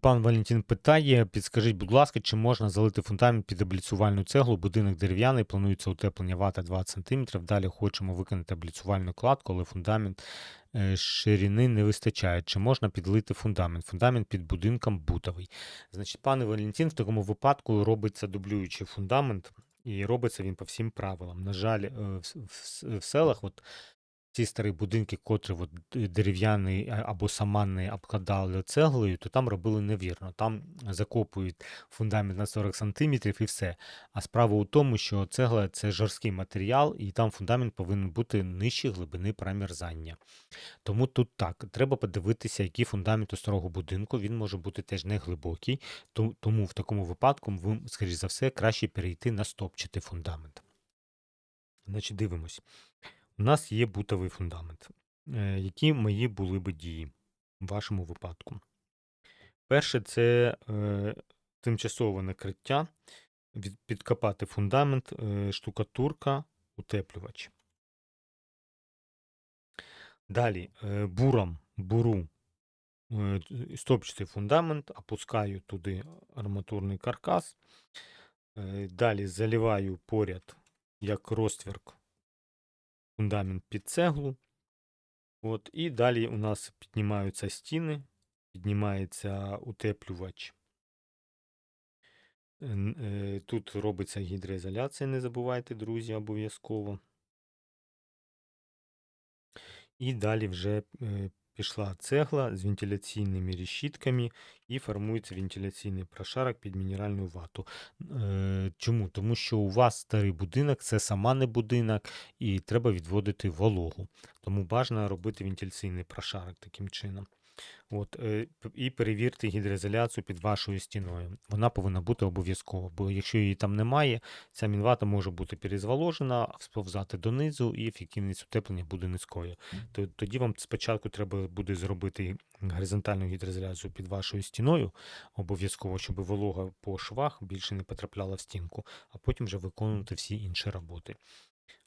Пан Валентин питає: підскажіть, будь ласка, чи можна залити фундамент під обліцювальну цеглу? Будинок дерев'яний, планується утеплення вата 20 см. Далі хочемо виконати обліцювальну кладку, але фундамент е, ширини не вистачає. Чи можна підлити фундамент? Фундамент під будинком бутовий. Значить, пане Валентин, в такому випадку робиться дублюючий фундамент, і робиться він по всім правилам. На жаль, е, в селах, от ці старі будинки, котрі от д- дерев'яний або саманний обкладали цеглою, то там робили невірно. Там закопують фундамент на 40 сантиметрів і все. А справа у тому, що цегла це жорсткий матеріал, і там фундамент повинен бути нижче глибини промерзання. Тому тут так, треба подивитися, який фундамент у старого будинку. Він може бути теж не глибокий, тому в такому випадку ви, скоріш за все, краще перейти на стопчатий фундамент. Значить, дивимось. У нас є бутовий фундамент. Е, Які мої були би дії в вашому випадку? Перше, це е, тимчасове накриття, підкопати фундамент, е, штукатурка, утеплювач. Далі, е, буром, буру, е, стопчатий фундамент, опускаю туди арматурний каркас. Е, Далі заливаю поряд, як розтвірк, фундамент під цеглу. От, і далі у нас піднімаються стіни, піднімається утеплювач. Е, Тут робиться гідроізоляція, не забувайте, друзі, обов'язково. І далі вже е, пішла цегла з вентиляційними решітками і формується вентиляційний прошарок під мінеральну вату. Е, Чому? Тому що у вас старий будинок, це сама не будинок, і треба відводити вологу. Тому бажано робити вентиляційний прошарок таким чином. От, е, і перевірте гідроізоляцію під вашою стіною. Вона повинна бути обов'язково, бо якщо її там немає, ця мінвата може бути перезволожена, сповзати донизу, і ефективність утеплення буде низькою. Тоді вам спочатку треба буде зробити горизонтальну гідроізоляцію під вашою стіною, обов'язково, щоб волога по швах більше не потрапляла в стінку, а потім вже виконувати всі інші роботи.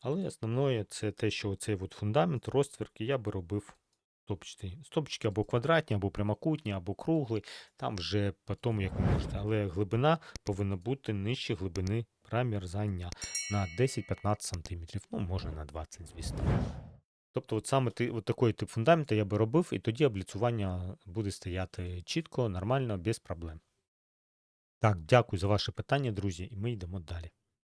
Але основне це те, що цей от фундамент, розтвірки я би робив стопчатий. Стопчики або квадратні, або прямокутні, або круглі, там вже по тому, як ви можете. Але глибина повинна бути нижче глибини промерзання на 10-15 см. Ну, може на 20, звісно. Тобто, от саме ти, от такий тип фундаменту я би робив, і тоді обліцювання буде стояти чітко, нормально, без проблем. Так, дякую за ваше питання, друзі, і ми йдемо далі.